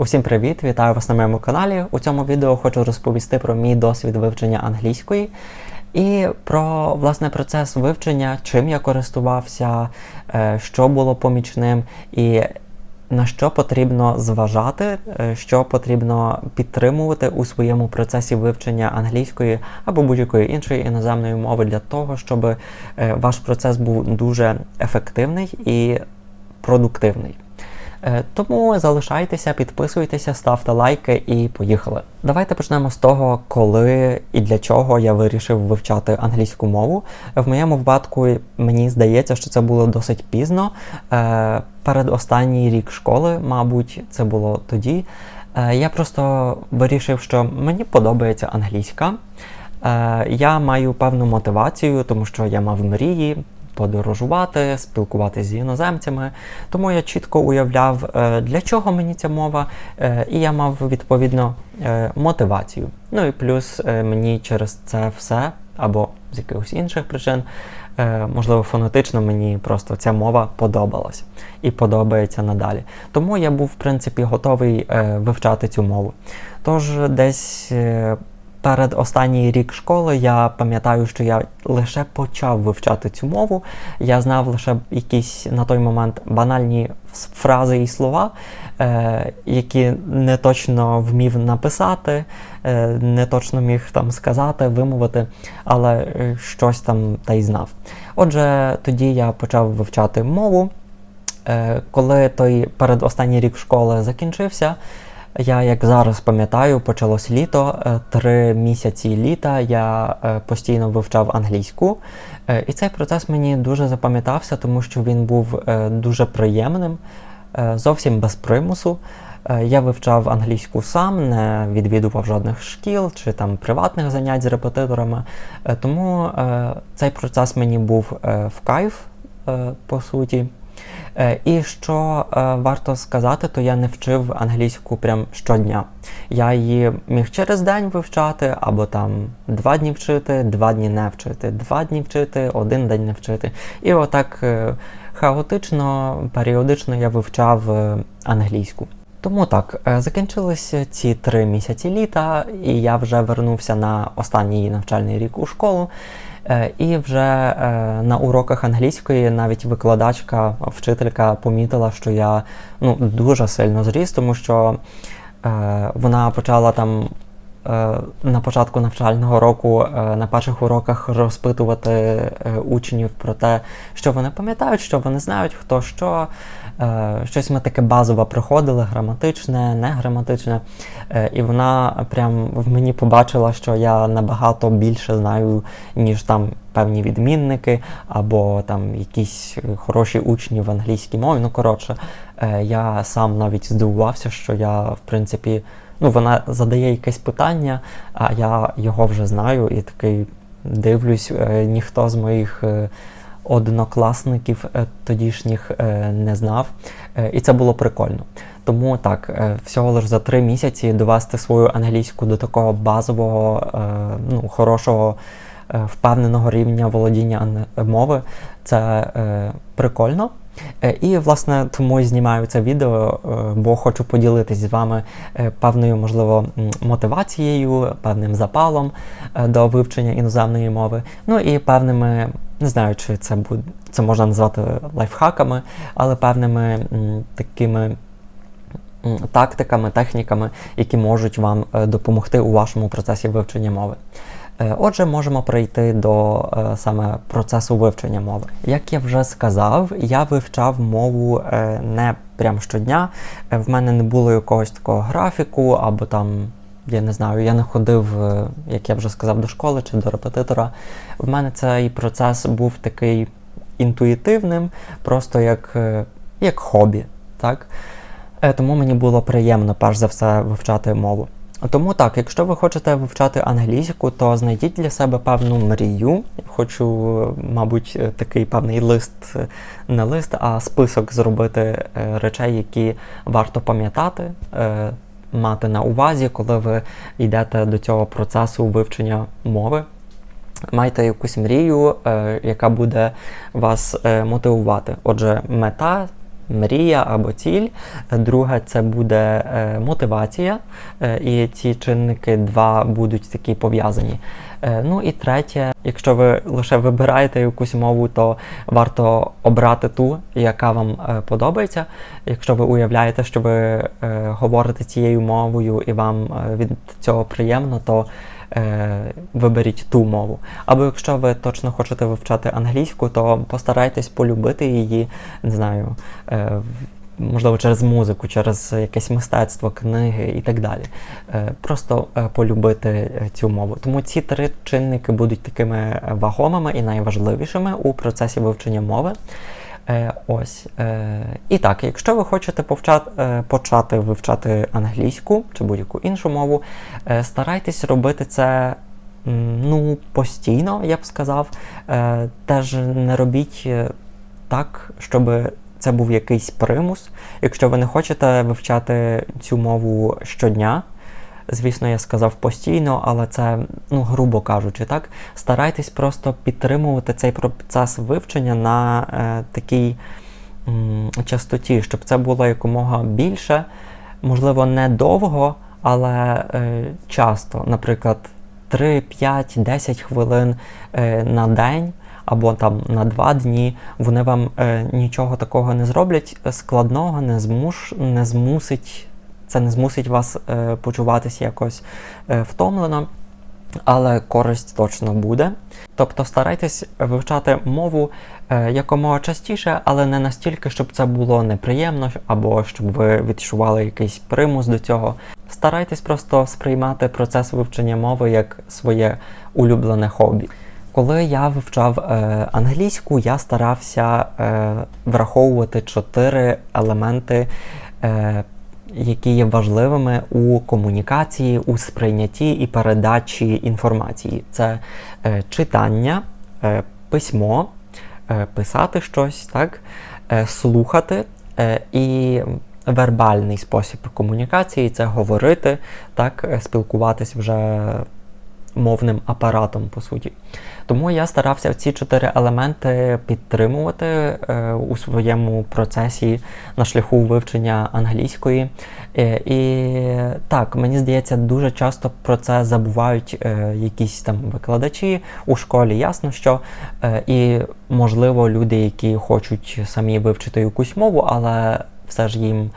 Усім привіт! Вітаю вас на моєму каналі. У цьому відео хочу розповісти про мій досвід вивчення англійської і про власне процес вивчення, чим я користувався, е, що було помічним і на що потрібно зважати, е, що потрібно підтримувати у своєму процесі вивчення англійської або будь-якої іншої іноземної мови для того, щоб е, ваш процес був дуже ефективний і продуктивний. Е, Тому залишайтеся, підписуйтеся, ставте лайки і поїхали. Давайте почнемо з того, коли і для чого я вирішив вивчати англійську мову. В моєму випадку мені здається, що це було досить пізно. Е, Перед останній рік школи, мабуть, це було тоді. Е, Я просто вирішив, що мені подобається англійська. Я маю певну мотивацію, тому що я мав мрії подорожувати, спілкуватися з іноземцями. Тому я чітко уявляв, е, для чого мені ця мова, е, і я мав відповідно е, мотивацію. Ну і плюс мені через це все або з якихось інших причин, можливо, фонетично мені просто ця мова подобалась і подобається надалі. Тому я був, в принципі, готовий вивчати цю мову. Тож десь. Перед останній рік школи я пам'ятаю, що я лише почав вивчати цю мову. Я знав лише якісь на той момент банальні фрази і слова, е, які не точно вмів написати, е, не точно міг там сказати, вимовити, але е, щось там та й знав. Отже, тоді я почав вивчати мову. Е, коли той передостанній рік школи закінчився, я, як зараз пам'ятаю, почалось літо. е, Три місяці літа я е, постійно вивчав англійську. Е, І цей процес мені дуже запам'ятався, тому що він був дуже приємним, зовсім без примусу. Я вивчав англійську сам, не відвідував жодних шкіл чи там приватних занять з репетиторами. Тому цей процес мені був в кайф, по суті. Е, І що е, варто сказати, то я не вчив англійську прям щодня. Я її міг через день вивчати, або там два дні вчити, два дні не вчити, два дні вчити, один день не вчити. І отак е, хаотично, періодично я вивчав англійську. Тому так, закінчилися ці три місяці літа, і я вже вернувся на останній навчальний рік у школу. Е, І вже е, на уроках англійської навіть викладачка, вчителька помітила, що я ну, дуже сильно зріс, тому що е, вона почала там на початку навчального року е, на перших уроках розпитувати е, учнів про те, що вони пам'ятають, що вони знають, хто що. Е, Щось ми таке базове проходили, граматичне, неграматичне. Е, І вона прям в мені побачила, що я набагато більше знаю, ніж там певні відмінники, або там якісь е, хороші учні в англійській мові. Ну, коротше, е, я сам навіть здивувався, що я, в принципі, ну, вона задає якесь питання, а я його вже знаю і такий дивлюсь, е, ніхто з моїх. е, Однокласників е, тодішніх не знав, і це було прикольно. Тому так, всього лише за три місяці довести свою англійську до такого базового, ну, хорошого, впевненого рівня володіння мови це прикольно. Е, І, власне, тому і знімаю це відео, е, бо хочу поділитися з вами е, певною, можливо, мотивацією, певним запалом до вивчення іноземної мови, ну і певними, не знаю, чи це буде, це можна назвати лайфхаками, але певними такими тактиками, техніками, які можуть вам допомогти у вашому процесі вивчення мови. Е, Отже, можемо перейти до е, саме процесу вивчення мови. Як я вже сказав, я вивчав мову е, не прям щодня. В мене не було якогось такого графіку, або там, я не знаю, я не ходив, як я вже сказав, до школи чи до репетитора. В мене цей процес був такий інтуїтивним, просто як, як хобі. Так? Тому мені було приємно перш за все вивчати мову. Тому так, якщо ви хочете вивчати англійську, то знайдіть для себе певну мрію. Хочу, мабуть, такий певний лист, не лист, а список зробити е, речей, які варто пам'ятати, е, мати на увазі, коли ви йдете до цього процесу вивчення мови. Майте якусь мрію, е, яка буде вас мотивувати. Отже, мета мрія або ціль. Друге, це буде е, мотивація. Е, і ці чинники два будуть такі пов'язані. Е, ну і третє, якщо ви лише вибираєте якусь мову, то варто обрати ту, яка вам подобається. Якщо ви уявляєте, що ви говорите цією мовою і вам від цього приємно, то е, виберіть ту мову. Або якщо ви точно хочете вивчати англійську, то постарайтесь полюбити її, не знаю. Е, Можливо, через музику, через якесь мистецтво, книги і так далі. Е, Просто е, полюбити е, цю мову. Тому ці три чинники будуть такими е, вагомими і найважливішими у процесі вивчення мови. Е, ось. Е, і так, якщо ви хочете повчати, е, почати вивчати англійську чи будь-яку іншу мову, е, старайтесь робити це ну, постійно, я б сказав. Е, теж не робіть е, так, щоб це був якийсь примус. Якщо ви не хочете вивчати цю мову щодня, звісно, я сказав постійно, але це, ну, грубо кажучи, так, старайтесь просто підтримувати цей процес вивчення на е, такій м, частоті, щоб це було якомога більше, можливо, не довго, але е, часто, наприклад, 3, 5, 10 хвилин е, на день або там на два дні, вони вам е, нічого такого не зроблять складного, не змуш, не змусить. Це не змусить вас е, почуватися якось е, втомлено, але користь точно буде. Тобто старайтесь вивчати мову е, якомога частіше, але не настільки, щоб це було неприємно, або щоб ви відчували якийсь примус до цього. Старайтесь просто сприймати процес вивчення мови як своє улюблене хобі. Коли я вивчав е, англійську, я старався е, враховувати чотири елементи, е, які є важливими у комунікації, у сприйнятті і передачі інформації. Це е, читання, е, письмо, е, писати щось, так, е, слухати е, і вербальний спосіб комунікації це говорити, так, е, спілкуватись вже мовним апаратом, по суті. Тому я старався ці чотири елементи підтримувати е, у своєму процесі на шляху вивчення англійської. Е, і так, мені здається, дуже часто про це забувають е, якісь там викладачі у школі, ясно, що і можливо люди, які хочуть самі вивчити якусь мову, але все ж їм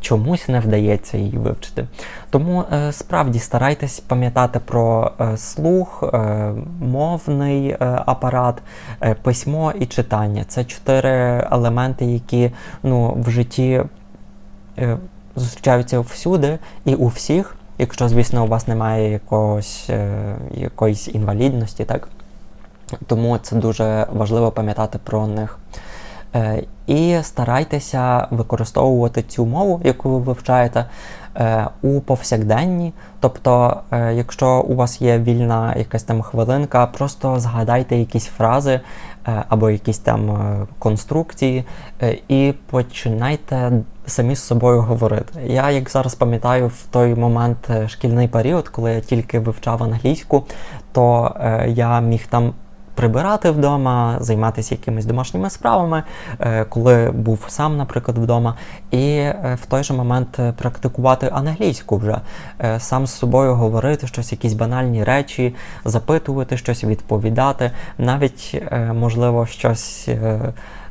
чомусь не вдається її вивчити. Тому е, справді старайтесь пам'ятати про е, слух, е, мовний апарат, письмо і читання. Це чотири елементи, які ну, в житті зустрічаються всюди і у всіх, якщо, звісно, у вас немає якогось, якоїсь інвалідності, так? Тому це дуже важливо пам'ятати про них. Е, і старайтеся використовувати цю мову, яку ви вивчаєте, е, у повсякденні. Тобто, е, якщо у вас є вільна якась там хвилинка, просто згадайте якісь фрази або якісь там конструкції і починайте самі з собою говорити. Я, як зараз пам'ятаю, в той момент шкільний період, коли я тільки вивчав англійську, то я міг там прибирати вдома, займатися якимись домашніми справами, е, коли був сам, наприклад, вдома, і е, в той же момент е, практикувати англійську вже, сам з собою говорити щось, якісь банальні речі, запитувати щось, відповідати, навіть можливо щось.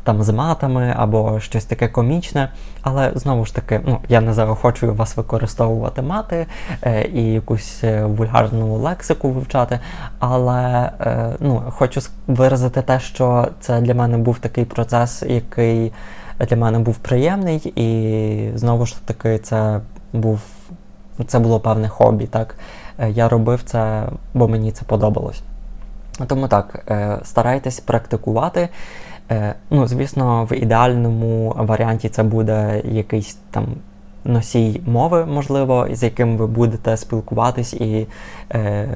Там з матами або щось таке комічне, але знову ж таки, ну я не заохочую вас використовувати мати е, і якусь е, вульгарну лексику вивчати. Але е, ну, хочу виразити те, що це для мене був такий процес, який для мене був приємний, і знову ж таки, це був це було певне хобі. Так? Е, Я робив це, бо мені це подобалось. Тому так, е, старайтесь практикувати. Е, Ну, звісно, в ідеальному варіанті це буде якийсь там носій мови, можливо, з яким ви будете спілкуватись і е,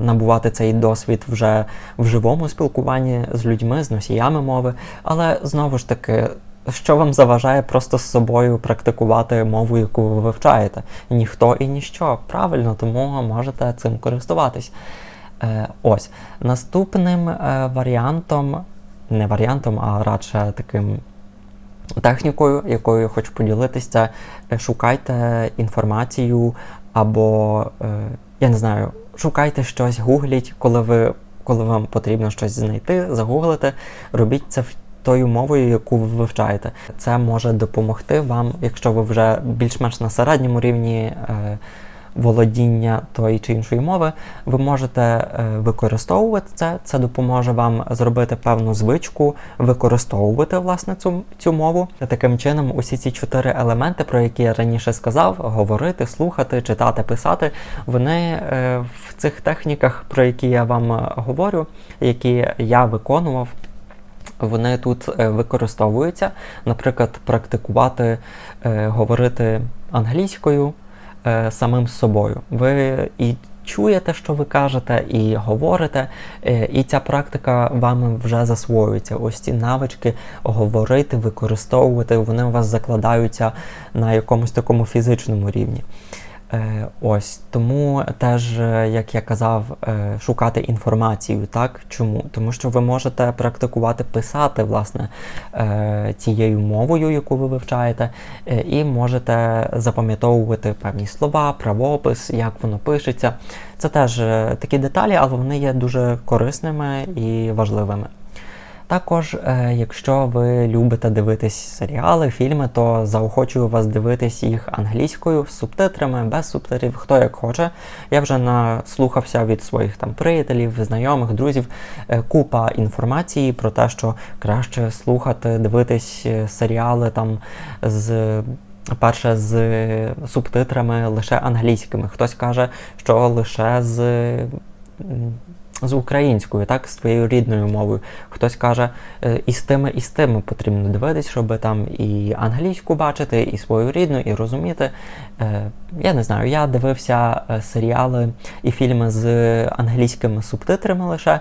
набувати цей досвід вже в живому спілкуванні з людьми, з носіями мови. Але знову ж таки, що вам заважає просто з собою практикувати мову, яку ви вивчаєте? Ніхто і ніщо. Правильно, тому можете цим користуватись. Е, ось. Наступним е, варіантом, не варіантом, а радше таким технікою, якою я хочу поділитися, е, шукайте інформацію або, е, я не знаю, шукайте щось, гугліть, коли ви. Коли вам потрібно щось знайти, загуглити, робіть це тою мовою, яку ви вивчаєте. Це може допомогти вам, якщо ви вже більш-менш на середньому рівні е, володіння тої чи іншої мови, ви можете е, використовувати це. Це допоможе вам зробити певну звичку, використовувати власне цю, цю мову. Таким чином, усі ці чотири елементи, про які я раніше сказав: говорити, слухати, читати, писати, вони е, в цих техніках, про які я вам е, говорю, які я виконував. Вони тут використовуються, наприклад, практикувати, говорити англійською е, самим собою. Ви і чуєте, що ви кажете, і говорите, е, і ця практика вами вже засвоюється. Ось ці навички говорити, використовувати, вони у вас закладаються на якомусь такому фізичному рівні. Е, Ось тому теж, е, як я казав, е, шукати інформацію. Так чому? Тому що ви можете практикувати писати власне цією мовою, яку ви вивчаєте, і можете запам'ятовувати певні слова, правопис, як воно пишеться. Це теж такі деталі, але вони є дуже корисними і важливими. Також, е, якщо ви любите дивитись серіали, фільми, то заохочую вас дивитись їх англійською з субтитрами, без субтитрів, хто як хоче. Я вже наслухався від своїх там приятелів, знайомих, друзів е, купа інформації про те, що краще слухати, дивитись е, серіали там з. Перше з субтитрами лише англійськими. Хтось каже, що лише з з українською, так, з твоєю рідною мовою. Хтось каже, е, і з тими, і з тими потрібно дивитись, щоб там і англійську бачити, і свою рідну, і розуміти. Е, Я не знаю, я дивився е, серіали і фільми з англійськими субтитрами лише.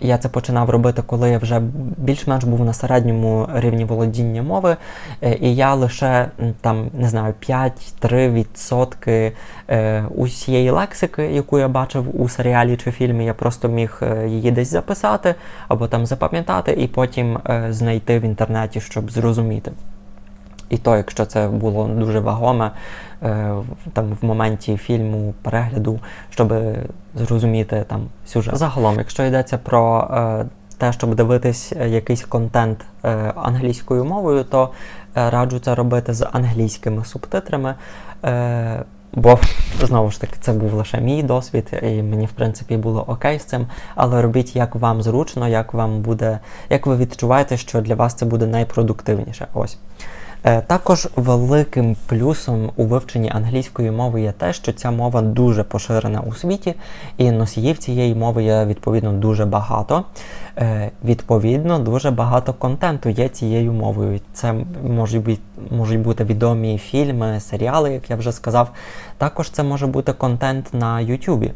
Я це починав робити, коли я вже більш-менш був на середньому рівні володіння мови, е, і я лише там не знаю 5-3% е, усієї лексики, яку я бачив у серіалі чи фільмі, я просто міг е, її десь записати або там запам'ятати, і потім знайти в інтернеті, щоб зрозуміти. І то, якщо це було дуже вагоме там в моменті фільму, перегляду, щоб зрозуміти там сюжет. Загалом, якщо йдеться про е, те, щоб дивитись е, якийсь контент е, англійською мовою, то е, раджу це робити з англійськими субтитрами. Е, Бо знову ж таки це був лише мій досвід, і мені в принципі було окей з цим. Але робіть як вам зручно, як вам буде, як ви відчуваєте, що для вас це буде найпродуктивніше. Ось. Е, Також великим плюсом у вивченні англійської мови є те, що ця мова дуже поширена у світі, і носіїв цієї мови є відповідно дуже багато. Е, Відповідно, дуже багато контенту є цією мовою. Це можуть бути, можуть бути відомі фільми, серіали, як я вже сказав. Також це може бути контент на Ютубі.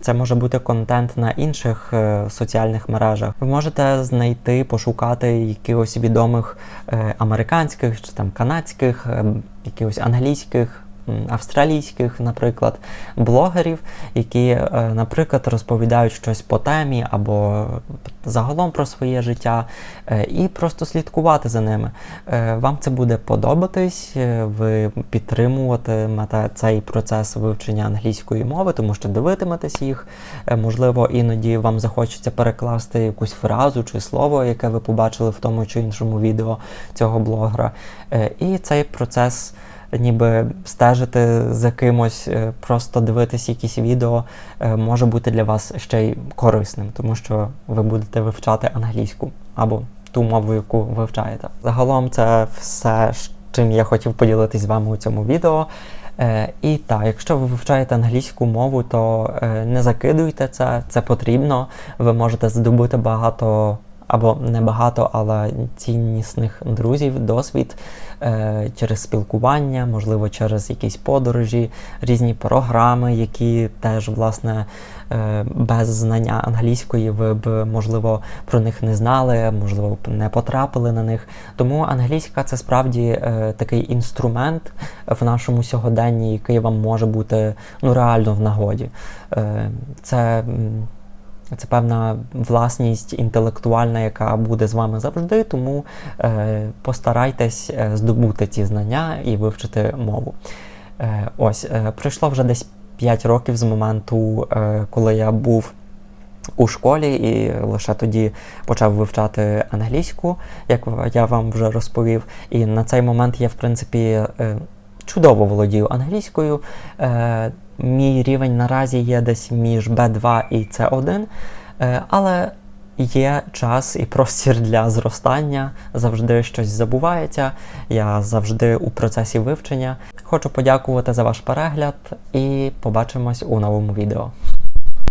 Це може бути контент на інших е, соціальних мережах. Ви можете знайти, пошукати якихось відомих е, американських чи там канадських, е, якихось англійських. Австралійських, наприклад, блогерів, які, е, наприклад, розповідають щось по темі або загалом про своє життя, е, і просто слідкувати за ними. Е, Вам це буде подобатись, ви підтримуватимете цей процес вивчення англійської мови, тому що дивитиметесь їх. Можливо, іноді вам захочеться перекласти якусь фразу чи слово, яке ви побачили в тому чи іншому відео цього блогера. І цей процес. Ніби стежити за кимось, е, просто дивитись якісь відео е, може бути для вас ще й корисним, тому що ви будете вивчати англійську або ту мову, яку вивчаєте. Загалом це все, чим я хотів поділитись з вами у цьому відео. Е, і так, якщо ви вивчаєте англійську мову, то не закидуйте це, це потрібно. Ви можете здобути багато або не багато, але ціннісних друзів, досвід е, через спілкування, можливо, через якісь подорожі, різні програми, які теж, власне, е, без знання англійської ви б, можливо, про них не знали, можливо, б не потрапили на них. Тому англійська це справді е, такий інструмент в нашому сьогоденні, який вам може бути ну, реально в нагоді. Е, це. Це певна власність інтелектуальна, яка буде з вами завжди, тому е, постарайтесь е, здобути ці знання і вивчити мову. Е, ось, пройшло вже десь 5 років з моменту, коли я був у школі і лише тоді почав вивчати англійську, як я вам вже розповів. І на цей момент я, в принципі, чудово володію англійською. Мій рівень наразі є десь між B2 і C1, е, але є час і простір для зростання, завжди щось забувається. Я завжди у процесі вивчення. Хочу подякувати за ваш перегляд і побачимось у новому відео.